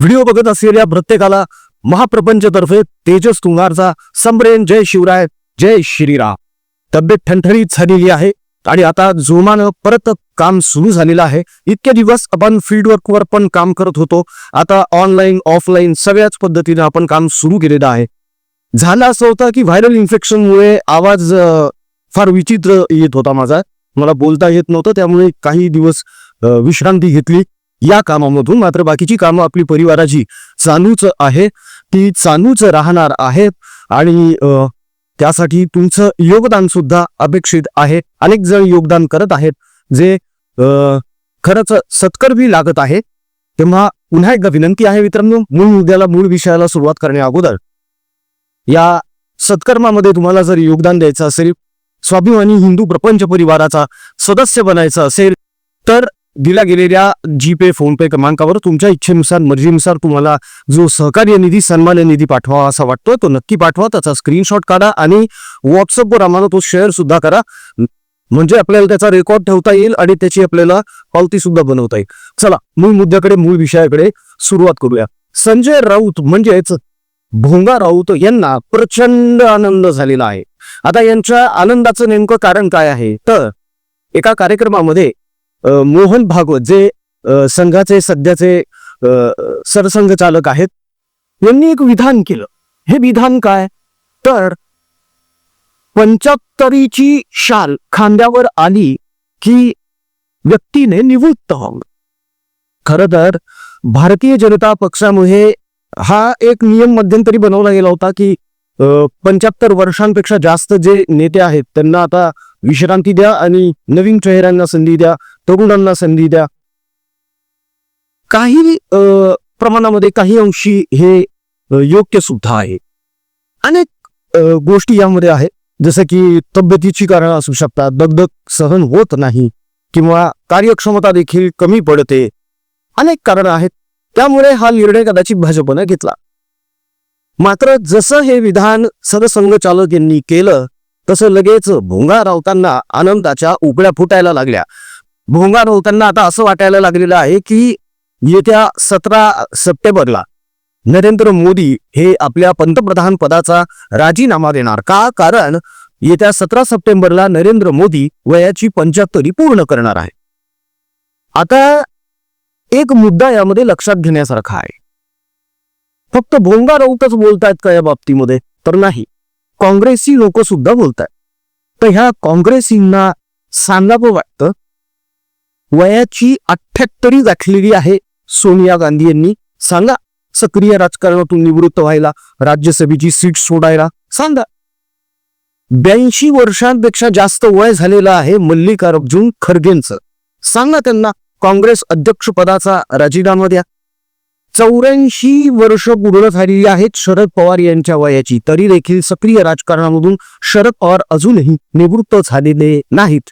Video बघत असलेल्या प्रत्येकाला महाप्रपंचतर्फे तेजस तुंगारचा संब्रेन जय शिवराय जय श्रीराम. तब्येत ठणठणीत झालेली आहे आणि आता जोमानं परत काम सुरू झालेलं आहे. इतके दिवस आपण फील्ड पण काम करत होतो. आता ऑनलाईन ऑफलाईन सगळ्याच पद्धतीने आपण काम सुरू केलेलं आहे. झालं असं होतं की व्हायरल इन्फेक्शनमुळे आवाज फार विचित्र येत होता माझा. मला बोलता येत नव्हतं त्यामुळे काही दिवस विश्रांती घेतली. या कामामधून मात्र बाकीची कामं आपली परिवाराची चालूच आहे. ती चालूच राहणार आहेत आणि त्यासाठी तुमचं योगदान सुद्धा अपेक्षित आहे. अनेक जण योगदान करत आहेत जे खरंच सत्कर्मी लागत आहे. तेव्हा पुन्हा एकदा विनंती आहे मित्रांनो मूळ मुद्द्याला मूळ विषयाला सुरुवात करण्या अगोदर या सत्कर्मामध्ये तुम्हाला जर योगदान द्यायचं असेल स्वाभिमानी हिंदू प्रपंच परिवाराचा सदस्य बनायचं असेल तर दिल्या गेलेल्या जी पे फोन पे क्रमांकावर तुमच्या इच्छेनुसार मर्जीनुसार तुम्हाला जो सहकार्य निधी सन्मान निधी पाठवा असा वाटतोय तो नक्की पाठवा. त्याचा स्क्रीनशॉट काढा आणि व्हॉट्सअपवर आम्हाला तो शेअर सुद्धा करा. म्हणजे आपल्याला त्याचा रेकॉर्ड ठेवता येईल आणि त्याची आपल्याला पावती सुद्धा बनवता येईल. चला मूळ मुद्द्याकडे मूळ विषयाकडे सुरुवात करूया. संजय राऊत म्हणजेच भोंगा राऊत यांना प्रचंड आनंद झालेला आहे. आता यांच्या आनंदाचं नेमकं कारण काय आहे? तर एका कार्यक्रमामध्ये मोहन भागवत जे संघाचे सध्याचे सरसंघचालक सरसंघ चालक आहेत यांनी एक विधान केलं. हे विधान काय? तर पंचाहत्तरीची शाल खांद्यावर आली की व्यक्तीने निवृत्त व्हावं. खर तर भारतीय जनता पक्षामुळे हा एक नियम मध्यंतरी बनवला गेला होता की पंच्याहत्तर वर्षांपेक्षा जास्त जे नेते आहेत त्यांना आता विश्रांती द्या आणि नवीन चेहऱ्यांना संधी द्या. तरुणांना संधी द्या. काही प्रमाणामध्ये काही अंशी हे योग्य सुद्धा आहे. अनेक गोष्टी यामध्ये आहेत. जसं की तब्येतीची कारणं असू शकतात दगदग सहन होत नाही किंवा कार्यक्षमता देखील कमी पडते. अनेक कारण आहेत. त्यामुळे हा निर्णय कदाचित भाजपनं घेतला. मात्र जसं हे विधान सरसंघ चालक यांनी केलं तसं लगेच भोंगा राऊतांना आनंदाच्या उकड्या फुटायला लागल्या. भोंगा होताना आता असं वाटायला लागलेलं आहे की येत्या सतरा सप्टेंबरला नरेंद्र मोदी हे आपल्या पंतप्रधान पदाचा राजीनामा देणार. का? कारण येत्या सतरा सप्टेंबरला नरेंद्र मोदी वयाची पंच्याहत्तरी पूर्ण करणार आहे. आता एक मुद्दा यामध्ये लक्षात घेण्यासारखा आहे. फक्त भोंगा राऊतच बोलतायत का या बाबतीमध्ये? तर नाही. काँग्रेसी लोक सुद्धा बोलतायत. तर ह्या काँग्रेसींना सांगावं वाटतं वयाची अठ्ठ्याहत्तरी गाठलेली आहे सोनिया गांधी यांनी. सांगा सक्रिय राजकारणातून निवृत्त व्हायला राज्यसभेची सीट सोडायला. सांगा. ब्याऐंशी वर्षांपेक्षा जास्त वय झालेलं आहे मल्लिकार्जुन खरगेंचं. सांगा त्यांना काँग्रेस अध्यक्षपदाचा राजीनामा द्या. चौऱ्याऐंशी वर्ष पूर्ण झालेली आहेत शरद पवार यांच्या वयाची तरी देखील सक्रिय राजकारणामधून शरद पवार अजूनही निवृत्त झालेले नाहीत.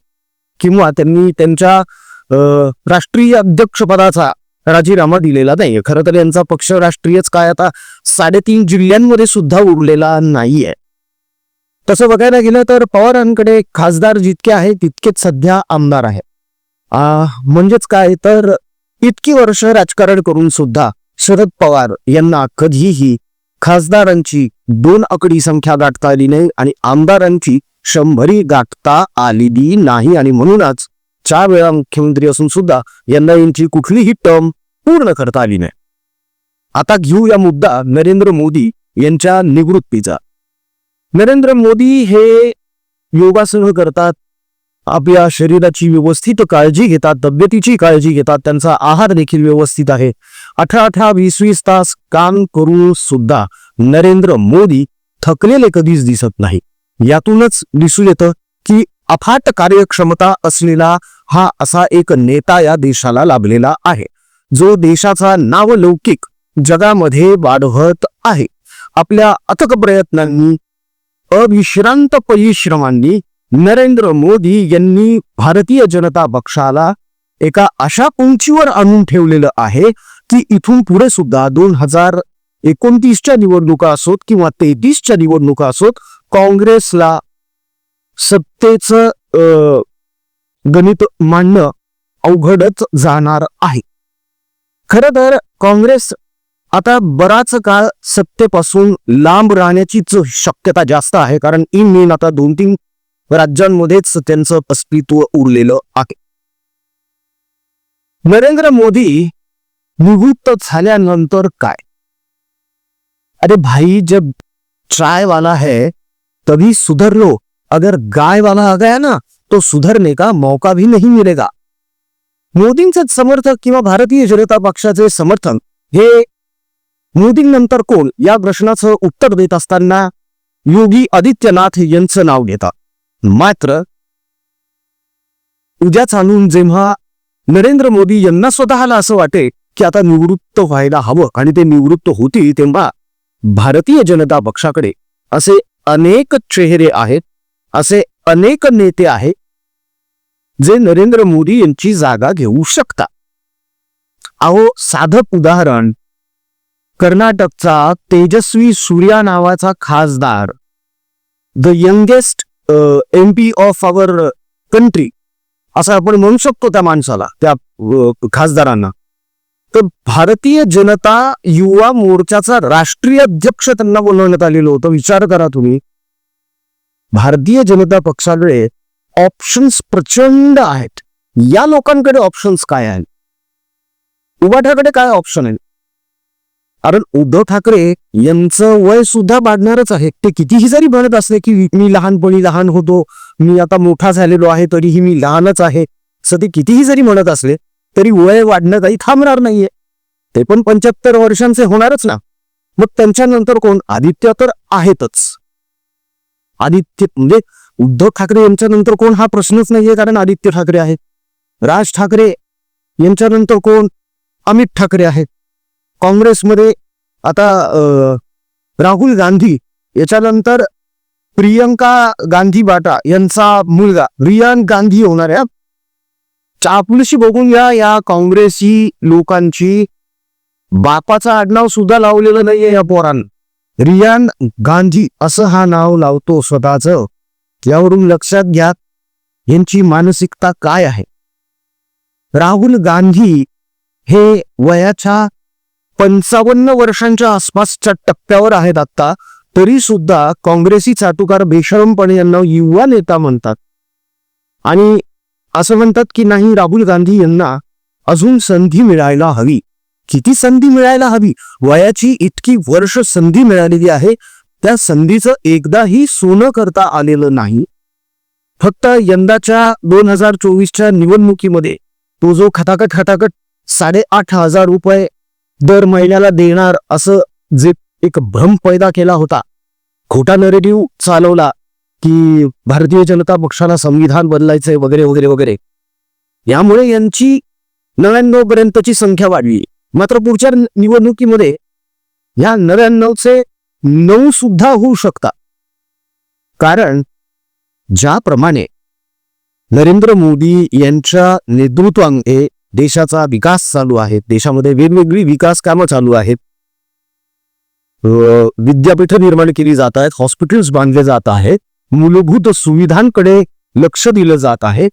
किंवा त्यांनी त्यांच्या राष्ट्रीय अध्यक्षपदाचा राजीनामा दिलेला नाही खरं तर यांचा पक्ष राष्ट्रीयच काय आता साडेतीन जिल्ह्यांमध्ये सुद्धा उरलेला नाहीये. तसं बघायला गेलं तर पवारांकडे खासदार जितके आहे तितकेच सध्या आमदार आहेत. म्हणजेच काय तर इतकी वर्ष राजकारण करून सुद्धा शरद पवार यांना कधीही खासदारांची दोन आकडी संख्या गाठता आली नाही आणि आमदारांची शंभरी गाठता आलेली नाही आणि म्हणूनच चार वेळा मुख्यमंत्री असून सुद्धा यांना यांची कुठलीही टर्म पूर्ण करता आली नाही. आता घेऊ या मुद्दा नरेंद्र मोदी यांच्या निवृत्तीचा. नरेंद्र मोदी हे योगासनं करतात आपल्या शरीराची व्यवस्थित काळजी घेतात तब्येतीची काळजी घेतात त्यांचा आहार देखील व्यवस्थित आहे. अठरा अठरा वीस वीस तास काम करून सुद्धा नरेंद्र मोदी थकलेले कधीच दिसत नाही. यातूनच दिसून येतं अफाट कार्यक्षमता असलेला हा असा एक नेता या देशाला लाभलेला आहे. जो देशाचा नावलौकिक जगामध्ये वाढवत आहे. आपल्या अथक प्रयत्नांनी अविश्रांत परिश्रमांनी नरेंद्र मोदी यांनी भारतीय जनता पक्षाला एका अशा उंचीवर आणून ठेवलेलं आहे की इथून पुढे सुद्धा दोन हजार एकोणतीसच्या निवडणुका असोत किंवा तेहतीसच्या निवडणुका असोत काँग्रेसला सत्तेचं गणित मांडणं अवघडच जाणार आहे. खर तर काँग्रेस आता बराच काळ सत्तेपासून लांब राहण्याचीच शक्यता जास्त आहे कारण इन मेन आता दोन तीन राज्यांमध्येच त्यांचं अस्तित्व उरलेलं आहे. नरेंद्र मोदी निवृत्त झाल्यानंतर काय? अरे भाई जब चाय वाला है तभी सुधर लो अगर गाय वाला आ गया ना तो सुधरने का मौका भी नहीं मिलेगा। मोदींचे समर्थक किंवा भारतीय जनता पक्षाचे समर्थन हे मोदींनंतर कोण? या प्रश्नाचं उत्तर देत असताना योगी आदित्यनाथ यांचं नाव घेतात. मात्र उद्या चालून जेव्हा नरेंद्र मोदी यांना स्वतःला असं वाटे की आता निवृत्त व्हायला हवं आणि ते निवृत्त होतील तेव्हा भारतीय जनता पक्षाकडे असे अनेक चेहरे आहेत असे अनेक नेते आहेत जे नरेंद्र मोदी यांची जागा घेऊ शकतात. अहो साधक उदाहरण. कर्नाटकचा तेजस्वी सूर्या नावाचा खासदार the youngest M P of our country असं आपण म्हणू शकतो त्या माणसाला त्या खासदारांना. तर भारतीय जनता युवा मोर्चाचा राष्ट्रीय अध्यक्ष त्यांना बोलवण्यात आलेलं होतं. विचार करा तुम्ही. भारतीय जनता पक्षाकडे ऑप्शन्स प्रचंड आहेत. या लोकांकडे ऑप्शन्स काय आहेत? उभाठाकडे काय ऑप्शन आहे कारण उद्धव ठाकरे यांचं वय सुद्धा वाढणारच आहे. ते कितीही जरी म्हणत असले की मी लहानपणी लहान होतो मी आता मोठा झालेलो आहे तरीही मी लहानच आहे. असं ते कितीही जरी म्हणत असले तरी वय वाढणं काही थांबणार नाहीये. ते पण पंच्याहत्तर वर्षांचे होणारच ना. मग त्यांच्यानंतर कोण? आदित्य तर आहेतच. आदित्य म्हणजे उद्धव ठाकरे यांच्यानंतर कोण? हा प्रश्नच नाहीये कारण आदित्य ठाकरे आहेत. राज ठाकरे यांच्यानंतर कोण? अमित ठाकरे आहेत. काँग्रेसमध्ये आता राहुल गांधी याच्यानंतर प्रियंका गांधी बाटा यांचा मुलगा रियान गांधी होणार आहे चापलूशी बघून या या काँग्रेसी लोकांची बापाचं आडनाव सुद्धा लावलेलं नाहीये या पोरांना. रियान गांधी असं हा नाव लावतो स्वतःच यावरून लक्षात घ्या यांची मानसिकता काय आहे? राहुल गांधी हे वयाच्या पंचावन्न वर्षांच्या आसपासच्या टप्प्यावर आहेत आता तरी सुद्धा काँग्रेसी चाटुकार बेशरमपणे यांना युवा नेता म्हणतात. आणि असं म्हणतात की नाही राहुल गांधी यांना अजून संधी मिळायला हवी. किती संधी मिळायला हवी? वयाची इतकी वर्ष संधी मिळालेली आहे. त्या संधीचं एकदाही सोनं करता आलेलं नाही. फक्त यंदाच्या दोन हजार चोवीसच्या निवडणुकीमध्ये तो जो खटाखट खटाखट साडेआठ हजार रुपये दर महिन्याला देणार असं जे एक भ्रम पैदा केला होता. खोटा नरेटिव्ह चालवला की भारतीय जनता पक्षाला संविधान बदलायचंय वगैरे वगैरे वगैरे. यामुळे यांची नव्याण्णव पर्यंतची संख्या वाढली. मात्र पुढच्या निवडणुकीमध्ये या नव्याण्णवचे नऊ सुद्धा होऊ शकतात. कारण ज्याप्रमाणे नरेंद्र मोदी यांच्या नेतृत्वामध्ये देशाचा विकास चालू आहे देशामध्ये वेगवेगळी विकास कामं चालू आहेत विद्यापीठ विद्यापीठं निर्माण केली जात आहेत हॉस्पिटल्स बांधले जात आहेत मूलभूत सुविधांकडे लक्ष दिलं जात आहे.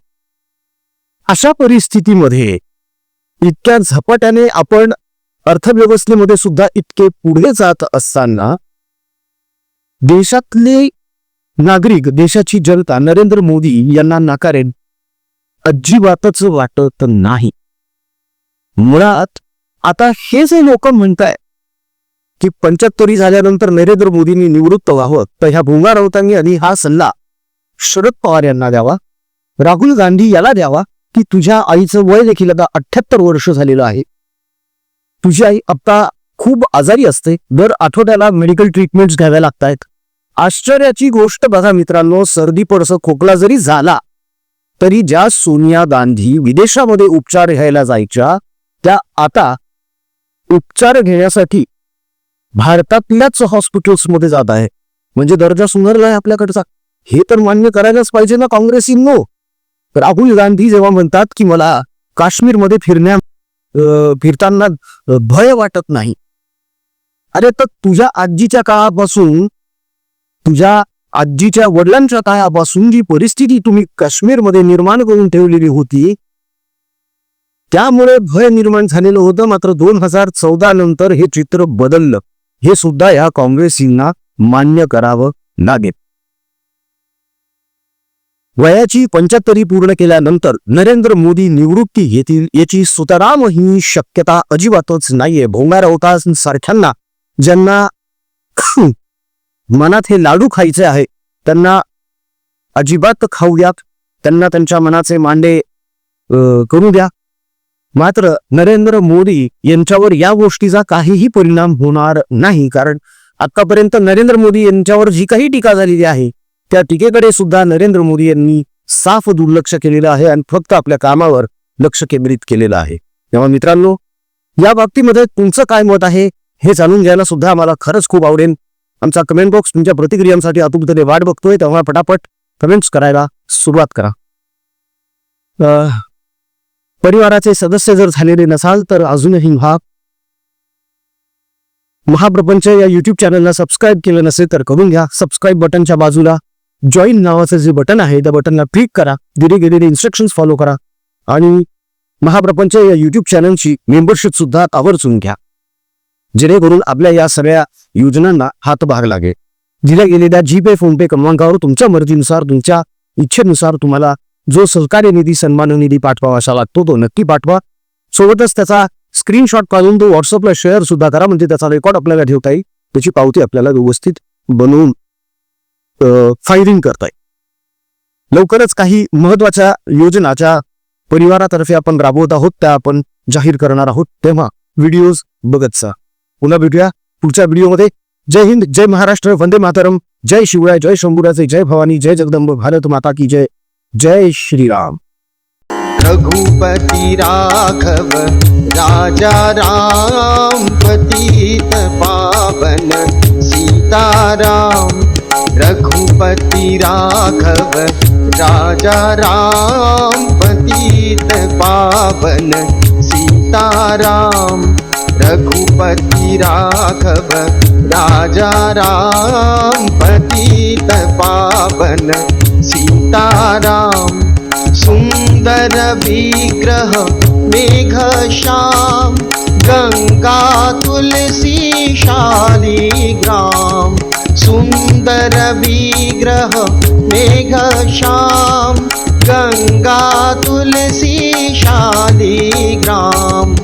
अशा परिस्थितीमध्ये इतक्या झपाट्याने आपण अर्थव्यवस्थेमध्ये सुद्धा इतके पुढे जात असताना देशातले नागरिक देशाची जनता नरेंद्र मोदी यांना नाकारेन अजिबातच वाटत नाही. मुळात आता हे जे लोक म्हणताय की पंच्याहत्तरी झाल्यानंतर नरेंद्र मोदींनी निवृत्त व्हावं तर ह्या भुंगा राऊतांनी आणि हा सल्ला शरद पवार यांना द्यावा राहुल गांधी याला द्यावा की तुझ्या आईचं वय देखील आता अठ्याहत्तर वर्ष झालेलं आहे. तुझी आई आता खूप आजारी असते. दर आठवड्याला मेडिकल ट्रीटमेंट्स घ्याव्या लागतायत. आश्चर्याची गोष्ट बघा मित्रांनो सर्दी पडस खोकला जरी झाला तरी ज्या सोनिया गांधी विदेशामध्ये उपचार घ्यायला जायच्या त्या आता उपचार घेण्यासाठी भारतातल्याच हॉस्पिटल्समध्ये जात आहे. म्हणजे दर्जा सुधारला आहे आपल्याकडचा. हे तर मान्य करायलाच पाहिजे ना काँग्रेसींनो. राहुल गांधी जेव्हा म्हणतात की मला काश्मीरमध्ये फिरण्या फिरताना भय वाटत नाही. अरे तर तुझ्या आजीच्या काळापासून तुझ्या आजीच्या वडिलांच्या काळापासून जी परिस्थिती तुम्ही काश्मीरमध्ये निर्माण करून ठेवलेली होती त्यामुळे भय निर्माण झालेलं होतं. मात्र दोन हजार चौदा नंतर हे चित्र बदललं. हे सुद्धा या काँग्रेसींना मान्य करावं लागेल. वयाची पंच्याहत्तरी पूर्ण केल्यानंतर नरेंद्र मोदी निवृत्ती घेतील याची सुताराम ही शक्यता अजिबातच नाहीये. भोंगा राऊता ज्यांना मनात हे लाडू खायचे आहे त्यांना अजिबात खाऊ त्यांना त्यांच्या मनाचे मांडे करू द्या. मात्र नरेंद्र मोदी यांच्यावर या गोष्टीचा काहीही परिणाम होणार नाही. कारण आतापर्यंत नरेंद्र मोदी यांच्यावर जी काही टीका झालेली आहे त्या टीकेकडे सुद्धा नरेंद्र मोदी यांनी साफ दुर्लक्ष केलेलं आहे आणि फक्त आपल्या कामावर लक्ष केंद्रित केलेलं आहे. तेव्हा मित्रांनो या बाबतीमध्ये तुमचं काय मत आहे हे जाणून घ्यायला सुद्धा आम्हाला खरंच खूप आवडेल. आमचा कमेंट बॉक्स तुमच्या प्रतिक्रियांसाठी आतुरतेने वाट बघतोय तेव्हा पटापट कमेंट्स करायला सुरुवात करा. अं, परिवाराचे सदस्य जर झालेले नसाल तर अजूनही हा महाप्रपंच या युट्यूब चॅनलला सबस्क्राईब केलं नसेल तर करून घ्या. सबस्क्राईब बटनच्या बाजूला जॉईन नावाचं जे बटन आहे त्या बटनला क्लिक करा. दिले गेलेले इन्स्ट्रक्शन फॉलो करा. आणि महाप्रपंच या युट्यूब चॅनलची मेंबरशिप सुद्धा आवर्जून घ्या. जेणेकरून आपल्या या सगळ्या योजनांना हातभार लागेल. दिल्या गेलेल्या जी पे फोन फोनपे क्रमांकावर तुमच्या मर्जीनुसार तुमच्या इच्छेनुसार तुम्हाला जो सहकार्य निधी सन्मान निधी पाठवावासा लागतो तो नक्की पाठवा. सोबतच त्याचा स्क्रीनशॉट काढून तो व्हॉट्सअपला शेअर सुद्धा करा म्हणजे त्याचा रेकॉर्ड आपल्याला ठेवता येईल. त्याची पावती आपल्याला व्यवस्थित बनवून फायरिंग करताय. लवकरच काही महत्त्वाच्या योजनाच्या परिवारातर्फे आपण राबवत आहोत त्या आपण जाहीर करणार आहोत. तेव्हा व्हिडिओज बघत जा. पुन्हा भेटूया पुढच्या व्हिडिओमध्ये जय हिंद जय महाराष्ट्र वंदे मातरम. जय शिवराय जय शंभूराचे जय भवानी जय जगदंब भारत माता की जय. जय श्रीराम. रघुपति राघव राजा राम पतित पावन सीताराम रघुपति राघव राजा राम पतित पावन सीताराम। रघुपति राघव राजा राम पतित पावन सीताराम। सुन्दर विग्रह मेघ श्याम गङ्गा तुलसी शालिग्राम सुन्दर विग्रह मेघ श्याम गङ्गा तुलसी शालिग्राम।